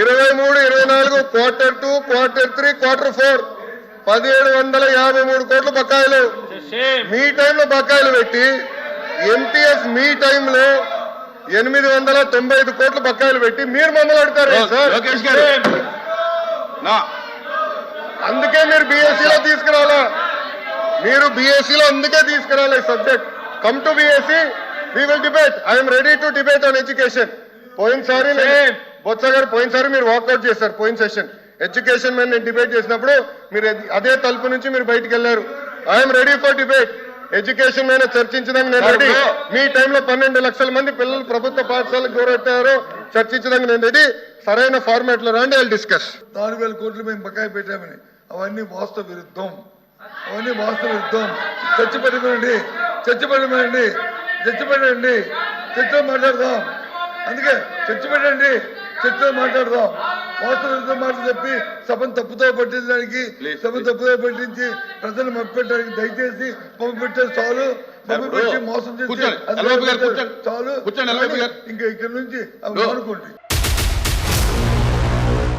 ఇరవై మూడు ఇరవై నాలుగు quarter two quarter three quarter four పదిహేడు వందల యాభై మూడు కోట్ల బకాయిలు. మీ టైంలో బకాయిలు పెట్టి ఎంటీఎస్ మీ టైంలో ఎనిమిది వందల తొంభై ఐదు కోట్ల బకాయిలు పెట్టి మీరు మమ్మల్ని నా. అందుకే మీరు BSc లో తీసుకురావాలా? మీరు BSc లో అందుకే తీసుకురావాలి subject. Come to BSc we will debate I'm ready to debate on education పోయినసారి బొత్స గారు పోయినసారి మీరు వాకౌట్ చేశారు పోయిన సెషన్ ఎడ్యుకేషన్ మీద నేను డిబేట్ చేసినప్పుడు మీరు అది- తలుపు నుంచి మీరు బయటికి వెళ్ళారు. I'm ready for debate education మీద చర్చించడానికి నేను రెడీ మీ టైంలో పన్నెండు లక్షల మంది పిల్లలు ప్రభుత్వ పాఠశాలకు దూరెట్టారో చర్చించడానికి నేను రెడీ సరైన ఫార్మాట్లో రండి డిస్కస్ నాలుగు వేల కోట్లు మేము బకాయి పెట్టామని. అవన్నీ వాస్తవ విరుద్ధం. అవన్నీ వాస్తవ విరుద్ధం. చర్చ పెట్టమనండి చర్చ పెట్టమనండి చర్చ మాట్లాడదాం. అందుకే చర్చ పెట్టండి. చర్చలో మాట్లాడదాం. వాస్తవ విరుద్ధం మాటలు చెప్పి సభను తప్పుతో పట్టించడానికి సభను తప్పుతో పట్టించి ప్రజలు మభ్యపెట్టడానికి దయచేసి పంపు పెట్టేది చాలు. మోసం చేసి. చాలు. ఇంకా ఇక్కడ నుంచి. మానుకోండి